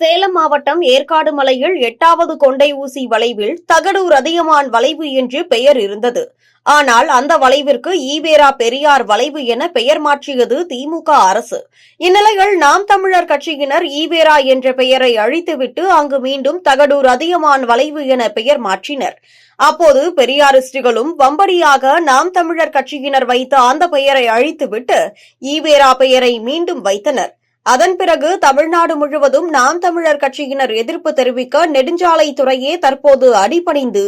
சேலம் மாவட்டம் ஏற்காடு மலையில் எட்டாவது கொண்டை ஊசி வளைவில் தகடூர் அதியமான் வளைவு என்று பெயர் இருந்தது. ஆனால் அந்த வளைவிற்கு ஈவேரா பெரியார் வளைவு என பெயர் மாற்றியது திமுக அரசு. இந்நிலையில் நாம் தமிழர் கட்சியினர் ஈவேரா என்ற பெயரை அழித்துவிட்டு அங்கு மீண்டும் தகடூர் அதியமான் வளைவு என பெயர் மாற்றினர். அப்போது பெரியாரிஸ்டுகளும் வம்படியாக நாம் தமிழர் கட்சியினர் வைத்த அந்த பெயரை அழித்துவிட்டு ஈவேரா பெயரை மீண்டும் வைத்தனர். அதன் பிறகு தமிழ்நாடு முழுவதும் நாம் தமிழர் கட்சியினர் எதிர்ப்பு தெரிவிக்க நெடுஞ்சாலைத்துறையே தற்போது அடிபணிந்து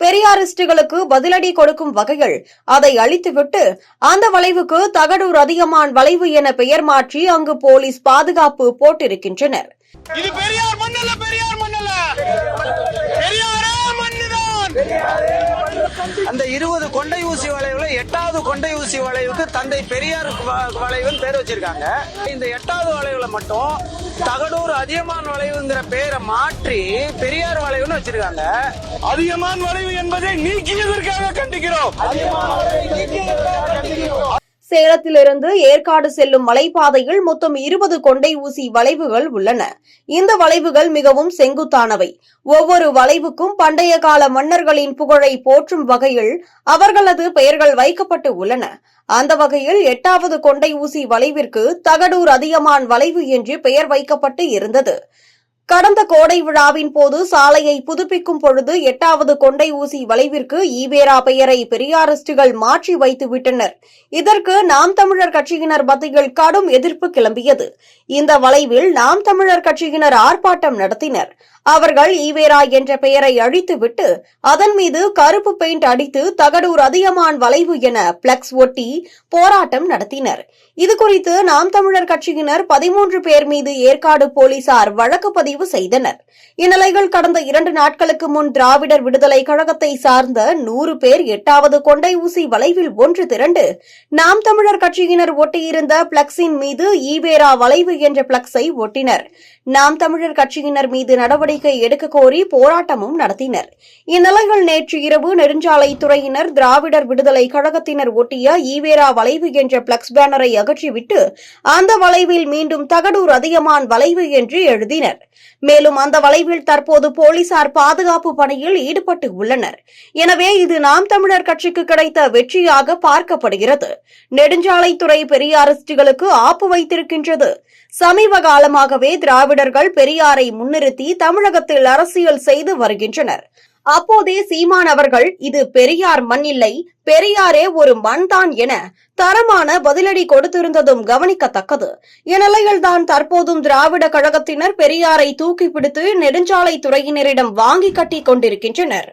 பெரியாரிஸ்டுகளுக்கு பதிலடி கொடுக்கும் வகையில் அதை அழித்துவிட்டு அந்த வளைவுக்கு தகடூர் அதிகமான் வளைவு என பெயர் மாற்றி அங்கு போலீஸ் பாதுகாப்பு போட்டிருக்கின்றனர். அந்த இருபது கொண்டை ஊசி வளைவுல எட்டாவது கொண்டை ஊசி வளைவுக்கு தந்தை பெரியார் வளைவுன்னு பேர் வச்சிருக்காங்க. இந்த எட்டாவது வளைவுல மட்டும் தகடூர் அதியமான் வளைவுங்கிற பேரை மாற்றி பெரியார் வளைவுன்னு வச்சிருக்காங்க. அதிகமான வளைவு என்பதை நீக்கியதற்காக கண்டிக்கிறோம். சேலத்திலிருந்து ஏற்காடு செல்லும் மலைப்பாதையில் மொத்தம் இருபது கொண்டை ஊசி வளைவுகள் உள்ளன. இந்த வளைவுகள் மிகவும் செங்குத்தானவை. ஒவ்வொரு வளைவுக்கும் பண்டைய கால மன்னர்களின் புகழை போற்றும் வகையில் அவர்களது பெயர்கள் வைக்கப்பட்டு உள்ளன. அந்த வகையில் எட்டாவது கொண்டை ஊசி வளைவிற்கு தகடூர் அதியமான் வளைவு என்று பெயர் வைக்கப்பட்டு இருந்தது. கடந்த கோடை விழாவின் போது சாலையை புதுப்பிக்கும் பொழுது எட்டாவது கொண்டை ஊசி வளைவிற்கு ஈவேரா பெயரை பெரியாரிஸ்டுகள் மாற்றி வைத்து விட்டனர். இதற்கு நாம் தமிழர் கட்சியினர் மத்தியில் கடும் எதிர்ப்பு கிளம்பியது. இந்த வளைவில் நாம் தமிழர் கட்சியினர் ஆர்ப்பாட்டம் நடத்தினர். அவர்கள் ஈவேரா என்ற பெயரை அழித்துவிட்டு அதன் மீது கருப்பு பெயிண்ட் அடித்து தகடூர் அதியமான் வளைவு என பிளக்ஸ் ஒட்டி போராட்டம் நடத்தினர். இதுகுறித்து நாம் தமிழர் கட்சியினர் பதிமூன்று பேர் மீது ஏற்காடு போலீசார் வழக்கு பதிவு செய்தனர். இந்நிலையில் கடந்த இரண்டு நாட்களுக்கு முன் திராவிடர் விடுதலை கழகத்தை சார்ந்த நூறு பேர் எட்டாவது கொண்டை ஊசி வளைவில் ஒன்று திரண்டு நாம் தமிழர் கட்சியினர் ஒட்டியிருந்த பிளக்ஸின் மீது ஈவேரா வளைவு என்ற பிளக்ஸை ஒட்டினர். நாம் தமிழர் கட்சியினர் மீது நடவடிக்கை நடவடிக்கை எடுக்க கோரி போராட்டமும் நடத்தினர். இந்நிலையில் நேற்று இரவு நெடுஞ்சாலைத்துறையினர் திராவிடர் விடுதலை கழகத்தினர் ஒட்டிய ஈவேரா வளைவு என்ற பிளக்ஸ் பேனரை அகற்றிவிட்டு அந்த வளைவில் மீண்டும் தகடூர் அதியமான் வளைவு என்று எழுதினர். மேலும் அந்த வளைவில் தற்போது போலீசார் பாதுகாப்பு பணியில் ஈடுபட்டு உள்ளனர். எனவே இது நாம் தமிழர் கட்சிக்கு கிடைத்த வெற்றியாக பார்க்கப்படுகிறது. நெடுஞ்சாலைத்துறை பெரியாரிஸ்டுகளுக்கு ஆப்பு வைத்திருக்கின்றது. சமீப காலமாகவே திராவிடர்கள் பெரியாரை முன்னிறுத்தி தமிழ் தமிழகத்தில் அரசியல் செய்து வருகின்றனர். அப்போதே சீமான் அவர்கள் இது பெரியார் மண் இல்லை பெரியாரே ஒரு மண்தான் என தரமான பதிலடி கொடுத்திருந்ததும் கவனிக்கத்தக்கது. இந்நிலையில்தான் தற்போதும் திராவிட கழகத்தினர் பெரியாரை தூக்கி பிடித்து நெடுஞ்சாலைத்துறையினரிடம் வாங்கி கட்டிக் கொண்டிருக்கின்றனர்.